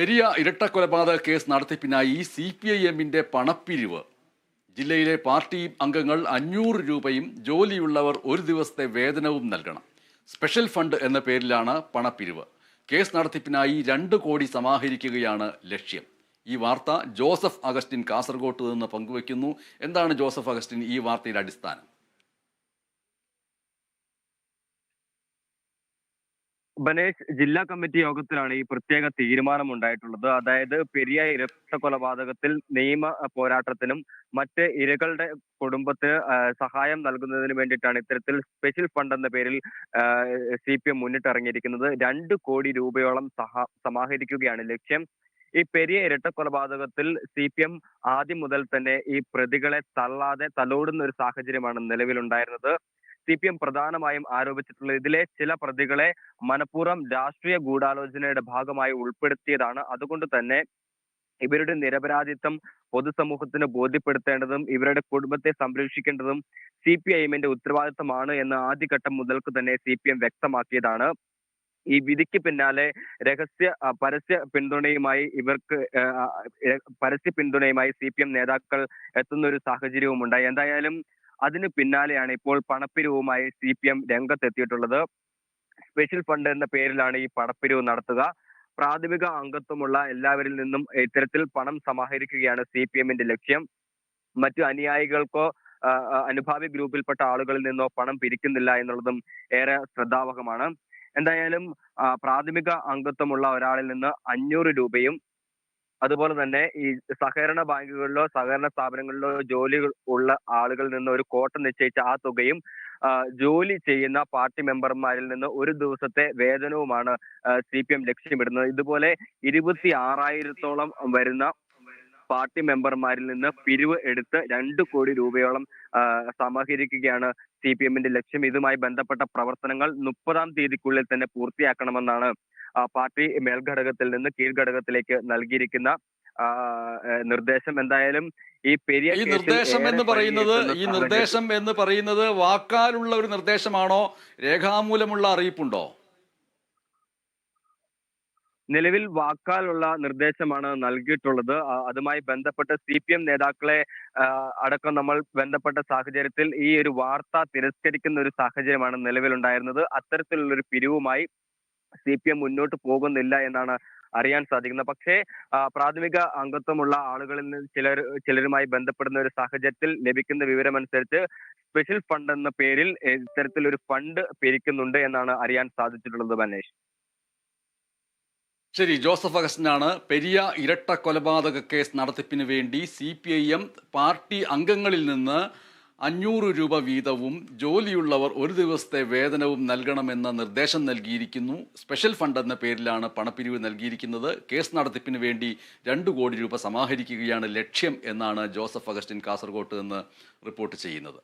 പെരിയ ഇരട്ടക്കൊലപാതക കേസ് നടത്തിപ്പിനായി C P I എമ്മിന്റെ പണപ്പിരിവ്. ജില്ലയിലെ പാർട്ടി അംഗങ്ങൾ അഞ്ഞൂറ് രൂപയും ജോലിയുള്ളവർ ഒരു ദിവസത്തെ വേതനവും നൽകണം. സ്പെഷ്യൽ ഫണ്ട് എന്ന പേരിലാണ് പണപ്പിരിവ്. കേസ് നടത്തിപ്പിനായി രണ്ട് കോടി സമാഹരിക്കുകയാണ് ലക്ഷ്യം. ഈ വാർത്ത ജോസഫ് അഗസ്റ്റിൻ കാസർഗോട്ട് നിന്ന് പങ്കുവയ്ക്കുന്നു. എന്താണ് ജോസഫ് അഗസ്റ്റിൻ ഈ വാർത്തയുടെ അടിസ്ഥാനം? ബനേഷ് ജില്ലാ കമ്മിറ്റി യോഗത്തിലാണ് ഈ പ്രത്യേക തീരുമാനം ഉണ്ടായിട്ടുള്ളത് അതായത് പെരിയ ഇരട്ട കൊലപാതകത്തിൽ നിയമ പോരാട്ടത്തിനും മറ്റ് ഇരകളുടെ കുടുംബത്തിന് സഹായം നൽകുന്നതിന് വേണ്ടിയിട്ടാണ് ഇത്തരത്തിൽ സ്പെഷ്യൽ ഫണ്ട് എന്ന പേരിൽ സി പി എം മുന്നിട്ടിറങ്ങിയിരിക്കുന്നത്. രണ്ട് കോടി രൂപയോളം സഹ സമാഹരിക്കുകയാണ് ലക്ഷ്യം. ഈ പെരിയ ഇരട്ട കൊലപാതകത്തിൽ സി പി എം ആദ്യം മുതൽ തന്നെ ഈ പ്രതികളെ തള്ളാതെ തലോടുന്ന ഒരു സാഹചര്യമാണ് നിലവിലുണ്ടായിരുന്നത്. സി പി എം പ്രധാനമായും ആരോപിച്ചിട്ടുള്ളത്. ഇതിലെ ചില പ്രതികളെ മനഃപൂർവം രാഷ്ട്രീയ ഗൂഢാലോചനയുടെ ഭാഗമായി ഉൾപ്പെടുത്തിയതാണ്. അതുകൊണ്ട് തന്നെ ഇവരുടെ നിരപരാധിത്വം പൊതുസമൂഹത്തിന് ബോധ്യപ്പെടുത്തേണ്ടതും ഇവരുടെ കുടുംബത്തെ സംരക്ഷിക്കേണ്ടതും സി പി ഐ എമ്മിന്റെ ഉത്തരവാദിത്തമാണ് എന്ന് ആദ്യഘട്ടം മുതൽക്ക് തന്നെ സി പി എം വ്യക്തമാക്കിയതാണ്. ഈ വിധിക്ക് പിന്നാലെ രഹസ്യ പരസ്യ പിന്തുണയുമായി ഇവർക്ക് പരസ്യ പിന്തുണയുമായി സി പി എം നേതാക്കൾ എത്തുന്ന ഒരു സാഹചര്യവും ഉണ്ടായി എന്തായാലും അതിന് പിന്നാലെയാണ് ഇപ്പോൾ പണപ്പിരിവുമായി സി പി എം രംഗത്തെത്തിയിട്ടുള്ളത്. സ്പെഷ്യൽ ഫണ്ട് എന്ന പേരിലാണ് ഈ പണപ്പിരിവ് നടത്തുക. പ്രാഥമിക അംഗത്വമുള്ള എല്ലാവരിൽ നിന്നും ഇത്തരത്തിൽ പണം സമാഹരിക്കുകയാണ് സി പി എമ്മിന്റെ ലക്ഷ്യം. മറ്റു അനുയായികൾക്കോ അനുഭാവി ഗ്രൂപ്പിൽപ്പെട്ട ആളുകളിൽ നിന്നോ പണം പിരിക്കുന്നില്ല എന്നുള്ളതും ഏറെ ശ്രദ്ധാവഹമാണ്. എന്തായാലും പ്രാഥമിക അംഗത്വമുള്ള ഒരാളിൽ നിന്ന് അഞ്ഞൂറ് രൂപയും അതുപോലെ തന്നെ ഈ സഹകരണ ബാങ്കുകളിലോ സഹകരണ സ്ഥാപനങ്ങളിലോ ജോലി ഉള്ള ആളുകളിൽ നിന്ന് ഒരു കോട്ട നിശ്ചയിച്ച ആ തുകയും ജോലി ചെയ്യുന്ന പാർട്ടി മെമ്പർമാരിൽ നിന്ന് ഒരു ദിവസത്തെ വേതനവുമാണ് സി പി എം ലക്ഷ്യമിടുന്നത്. ഇതുപോലെ ഇരുപത്തി ആറായിരത്തോളം വരുന്ന പാർട്ടി മെമ്പർമാരിൽ നിന്ന് പിരിവ് എടുത്ത് രണ്ട് കോടി രൂപയോളം സമാഹരിക്കുകയാണ് സി പി എമ്മിന്റെ ലക്ഷ്യം. ഇതുമായി ബന്ധപ്പെട്ട പ്രവർത്തനങ്ങൾ മുപ്പതാം തീയതിക്കുള്ളിൽ തന്നെ പൂർത്തിയാക്കണമെന്നാണ് പാർട്ടി മേൽഘടകത്തിൽ നിന്ന് കീഴ്ഘടകത്തിലേക്ക് നൽകിയിരിക്കുന്ന നിർദ്ദേശം. എന്തായാലും ഈ പെരിയ ഈ നിർദ്ദേശം എന്ന് പറയുന്നത് ഈ നിർദ്ദേശം എന്ന് പറയുന്നത് വാക്കാലുള്ള ഒരു നിർദ്ദേശമാണോ? രേഖാമൂലമുള്ള അറിയിപ്പുണ്ടോ? നിലവിൽ വാക്കാലുള്ള നിർദ്ദേശമാണ് നൽകിയിട്ടുള്ളത്. അതുമായി ബന്ധപ്പെട്ട് സി പി എം നേതാക്കളെ അടക്കം നമ്മൾ ബന്ധപ്പെട്ട സാഹചര്യത്തിൽ ഈ ഒരു വാർത്ത തിരസ്കരിക്കുന്ന ഒരു സാഹചര്യമാണ് നിലവിലുണ്ടായിരുന്നത്. അത്തരത്തിലുള്ള ഒരു പിരിവുമായി സി പി എം മുന്നോട്ട് പോകുന്നില്ല എന്നാണ് അറിയാൻ സാധിക്കുന്നത്. പക്ഷേ പ്രാഥമിക അംഗത്വമുള്ള ആളുകളിൽ നിന്ന് ചിലർ ചിലരുമായി ബന്ധപ്പെടുന്ന ഒരു സാഹചര്യത്തിൽ ലഭിക്കുന്ന വിവരമനുസരിച്ച് സ്പെഷ്യൽ ഫണ്ട് എന്ന പേരിൽ ഇത്തരത്തിലൊരു ഫണ്ട് പിരിക്കുന്നുണ്ട് എന്നാണ് അറിയാൻ സാധിച്ചിട്ടുള്ളത് മനേഷ്. ശരി ജോസഫ് അഗസ്റ്റിനാണ് പെരിയ ഇരട്ട കൊലപാതക കേസ് നടത്തിപ്പിന് വേണ്ടി C P I M party അംഗങ്ങളിൽ നിന്ന് അഞ്ഞൂറ് രൂപ വീതവും ജോലിയുള്ളവർ ഒരു ദിവസത്തെ വേതനവും നൽകണമെന്ന നിർദ്ദേശം നൽകിയിരിക്കുന്നു. സ്പെഷ്യൽ ഫണ്ട് എന്ന പേരിലാണ് പണപ്പിരിവ് നൽകിയിരിക്കുന്നത്. കേസ് നടത്തിപ്പിന് വേണ്ടി രണ്ട് കോടി രൂപ സമാഹരിക്കുകയാണ് ലക്ഷ്യം എന്നാണ് ജോസഫ് അഗസ്റ്റിൻ കാസർഗോട്ട് നിന്ന് റിപ്പോർട്ട് ചെയ്യുന്നത്.